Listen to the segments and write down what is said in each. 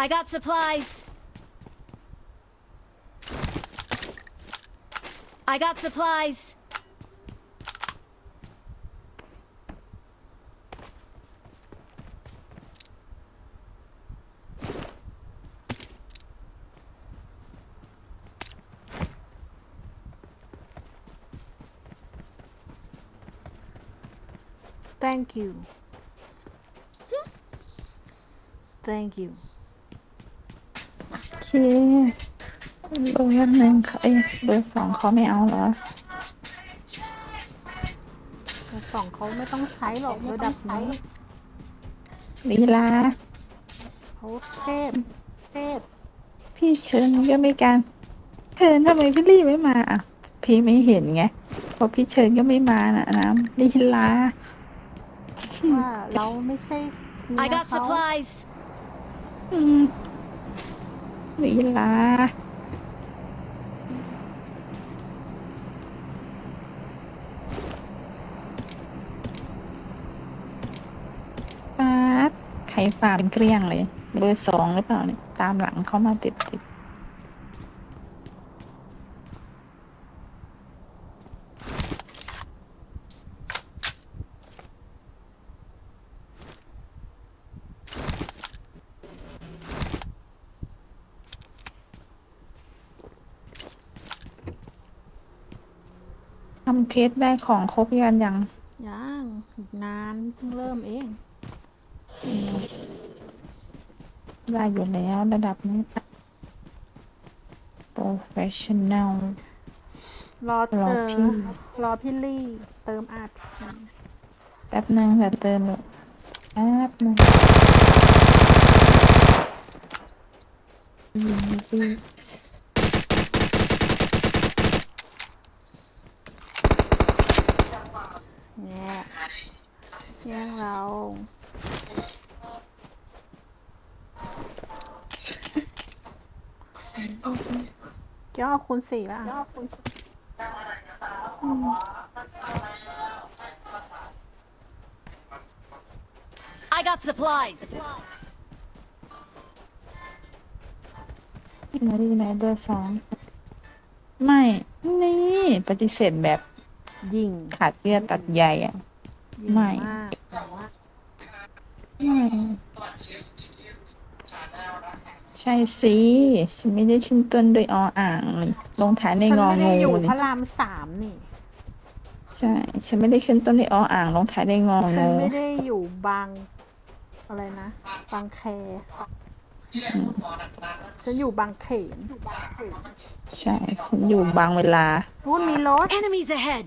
I got supplies. I got supplies. thank you thank you เคเบอร์หนึ่งเขาเอ้ยเบอร์สองเขาไม่เอาเหรอแต่สองเขาไม่ต้องใช้หรอกระดับนี้ลีลาเขาเทพเทพพี่เชิญก็ไม่การเชิญทำไมพี่ลี่ไม่มาอะพี่ไม่เห็นไงเพราะพี่เชิญก็ไม่มาน่ะน้ำลีลาว่าเราไม่ใช่เมี I ย got เขา supplies. อืม วิลาปาดไข่ฝาเป็นเกลี้ยงเลย เบอร์สองหรือเปล่าเนี่ย ตามหลังเขามาติดติดำเคสได้ของครบยันยังยังอีกนานเพิ่งเริ่มเองได้อยู่แล้วระดับนี้ professional รอรอเออพี่รอพี่ลี่ เติมอัดแป๊บนึงแต่เติมเลยแป๊บนึงอืมพี่ เนี่ย แย่งเราเจ้าเอาคูณสี่แล้วอะ I got supplies. นาดีไหนเบอร์สองไม่ นี่ ปฏิเสธแบบยิง ขาดเสื้อตัดใหญ่อะ ยิงไม่มากไม่ใช่สิฉันไม่ได้ชิ้นต้นด้วยออ่างนี่ลงท้ายในฉันงอไม่ได้งูอยู่นี่พระรามสามนี่ ใช่ ฉันไม่ได้ขึ้นต้นด้วยออ่างลงท้ายด้วยงอฉันงูไม่ได้อยู่บาง อะไรนะ บางแค ฉันอยู่บางเขนใช่ ฉันอยู่บางเวลา นู่นมีรถ Enemies ahead.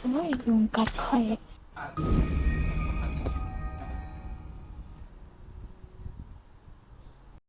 โอ้ยยุงกัดไข่